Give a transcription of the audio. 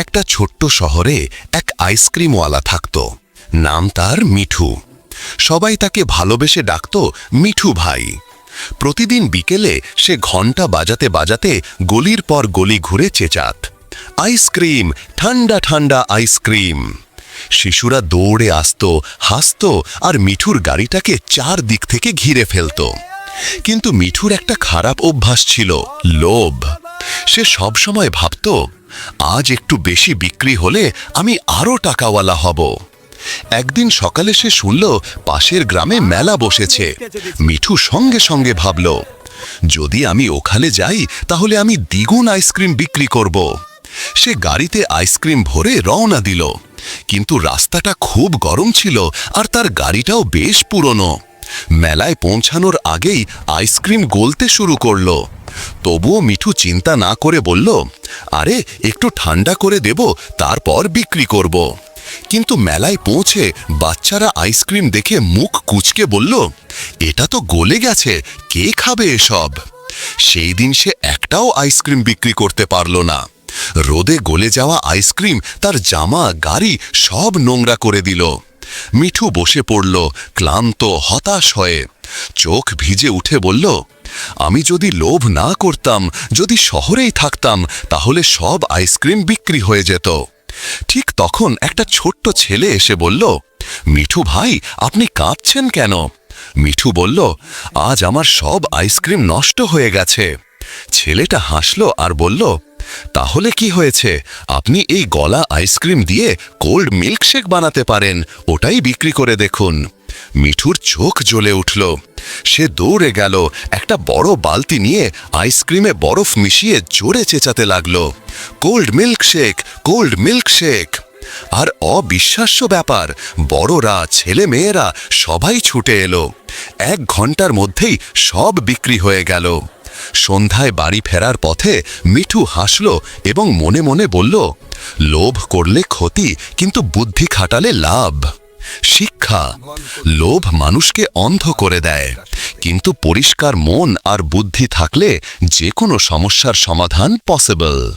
একটা ছোট্ট শহরে এক আইসক্রিমওয়ালা থাকত। নাম তার মিঠু। সবাই তাকে ভালোবেসে ডাকত মিঠু ভাই। প্রতিদিন বিকেলে সে ঘণ্টা বাজাতে বাজাতে গলির পর গলি ঘুরে চেঁচাত। আইসক্রিম, ঠান্ডা ঠান্ডা আইসক্রিম। শিশুরা দৌড়ে আসত, হাসত আর মিঠুর গাড়িটাকে চার দিক থেকে ঘিরে ফেলত। কিন্তু মিঠুর একটা খারাপ অভ্যাস ছিল, লোভ। সে সবসময় ভাবত, আজ একটু বেশি বিক্রি হলে আমি আরও টাকাওয়ালা হব। একদিন সকালে সে শুনল, পাশের গ্রামে মেলা বসেছে। মিঠু সঙ্গে সঙ্গে ভাবল, যদি আমি ওখানে যাই, তাহলে আমি দ্বিগুণ আইসক্রিম বিক্রি করব। সে গাড়িতে আইসক্রিম ভরে রওনা দিল। কিন্তু রাস্তাটা খুব গরম ছিল আর তার গাড়িটাও বেশ পুরনো। মেলায় পৌঁছানোর আগেই আইসক্রিম গলতে শুরু করল। তবুও মিঠু চিন্তা না করে বলল, আরে, একটু ঠান্ডা করে দেব, তারপর বিক্রি করব। কিন্তু মেলায় পৌঁছে বাচ্চারা আইসক্রিম দেখে মুখ কুচকে বলল, এটা তো গলে গেছে, কে খাবে এসব? সেই দিন সে একটাও আইসক্রিম বিক্রি করতে পারল না। রোদে গলে যাওয়া আইসক্রিম তার জামা, গাড়ি সব নোংরা করে দিল। মিঠু বসে পড়ল, ক্লান্ত, হতাশ হয়ে। চোখ ভিজে উঠে বলল, আমি যদি লোভ না করতাম, যদি শহরেই থাকতাম, তাহলে সব আইসক্রিম বিক্রি হয়ে যেত। ঠিক তখন একটা ছোট্ট ছেলে এসে বলল, মিঠু ভাই, আপনি কাঁদছেন কেন? মিঠু বলল, আজ আমার সব আইসক্রিম নষ্ট হয়ে গেছে। ছেলেটা হাসল আর বলল তাহলে কি হয়েছে? আপনি এই গলা আইসক্রিম দিয়ে কোল্ড মিল্কশেক বানাতে পারেন, ওটাই বিক্রি করে দেখুন। মিঠুর চোখ জ্বলে উঠল। সে দৌড়ে গেল, একটা বড় বালতি নিয়ে আইসক্রিমে বরফ মিশিয়ে জোরে চেঁচাতে লাগল। কোল্ড মিল্কশেক কোল্ড মিল্কশেক আর অবিশ্বাস্য ব্যাপার, বড়রা ছেলে মেয়েরা সবাই ছুটে এলো। এক ঘণ্টার মধ্যেই সব বিক্রি হয়ে গেল। সন্ধ্যায় বাড়ি ফেরার পথে মিঠু হাসল এবং মনে মনে বলল, লোভ করলে ক্ষতি, কিন্তু বুদ্ধি খাটালে লাভ। শিক্ষা, লোভ মানুষকে অন্ধ করে দেয়। কিন্তু পরিষ্কার মন আর বুদ্ধি থাকলে যে কোনো সমস্যার সমাধান পসিবল